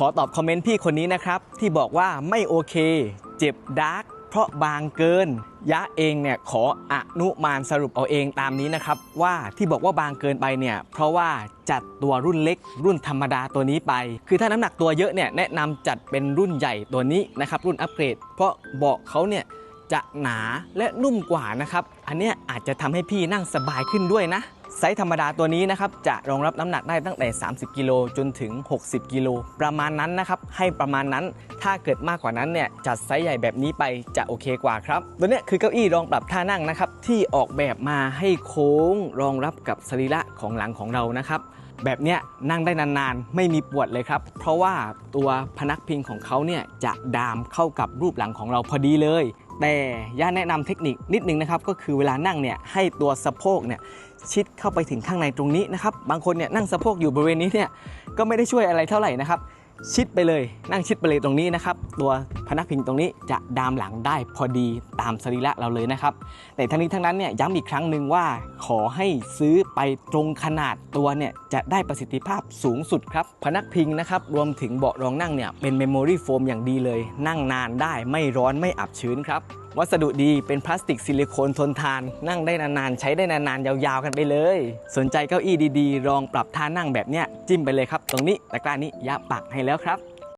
ขอตอบคอมเมนต์พี่คนนี้นะครับ ที่บอกว่าไม่โอเค เจ็บดาร์กเพราะบางเกิน ยะเองเนี่ยขออนุมานสรุปเอาเองตามนี้นะครับ ว่าที่บอกว่าบางเกินไปเนี่ยเพราะว่าจัดตัวรุ่นเล็ก รุ่นธรรมดาตัวนี้ไป คือถ้าน้ำหนักตัวเยอะเนี่ยแนะนำจัดเป็นรุ่นใหญ่ตัวนี้นะครับรุ่นอัปเกรด เพราะเบาะเขาเนี่ยจะหนาและนุ่มกว่านะครับ อันเนี้ยอาจจะทำให้พี่นั่งสบายขึ้นด้วยนะ ไซส์ธรรมดาตัวนี้นะครับจะรองรับน้ำหนักได้ตั้งแต่ 30 กิโลจนถึง 60 กิโลประมาณนั้นนะครับให้ประมาณนั้นถ้าเกิดมากกว่านั้นเนี่ยจัดไซส์ใหญ่แบบนี้ไปจะโอเคกว่าครับ ตัวเนี้ยคือเก้าอี้รองปรับท่านั่งนะครับที่ออกแบบมาให้โค้งรองรับกับสรีระของหลังของเรานะครับแบบเนี้ยนั่งได้นานๆ ไม่มีปวดเลยครับ เพราะว่าตัวพนักพิงของเขาเนี่ยจะดามเข้ากับรูปหลังของเราพอดีเลย แต่ย่าแนะนำเทคนิคนิดนึงนะครับก็คือเวลานั่งเนี่ยให้ตัวสะโพกเนี่ยชิดเข้าไปถึงข้างในตรงนี้นะครับบางคนเนี่ยนั่งสะโพกอยู่บริเวณนี้เนี่ยก็ไม่ได้ช่วยอะไรเท่าไหร่นะครับ ชิดไปเลย นั่งชิดไปเลยตรงนี้นะครับ ตัวพนักพิงตรงนี้จะดามหลังได้พอดีตามสรีระเราเลยนะครับ แต่ทั้งนี้ทั้งนั้นเนี่ยย้ำอีกครั้งหนึ่งว่า ขอให้ซื้อไปตรงขนาดตัวเนี่ยจะได้ประสิทธิภาพสูงสุดครับ พนักพิงนะครับ รวมถึงเบาะรองนั่งเนี่ยเป็นเมมโมรี่โฟมอย่างดีเลย นั่งนานได้ไม่ร้อนไม่อับชื้นครับวัสดุดีเป็นพลาสติกซิลิโคนทนทาน นั่งได้นานๆ ใช้ได้นานๆ ยาวๆ กันไปเลย สนใจเก้าอี้ดีๆ รองปรับท่านั่งแบบเนี้ยจิ้มไปเลยครับ ตรงนี้ตะกร้านี้ยาปักให้แล้วครับ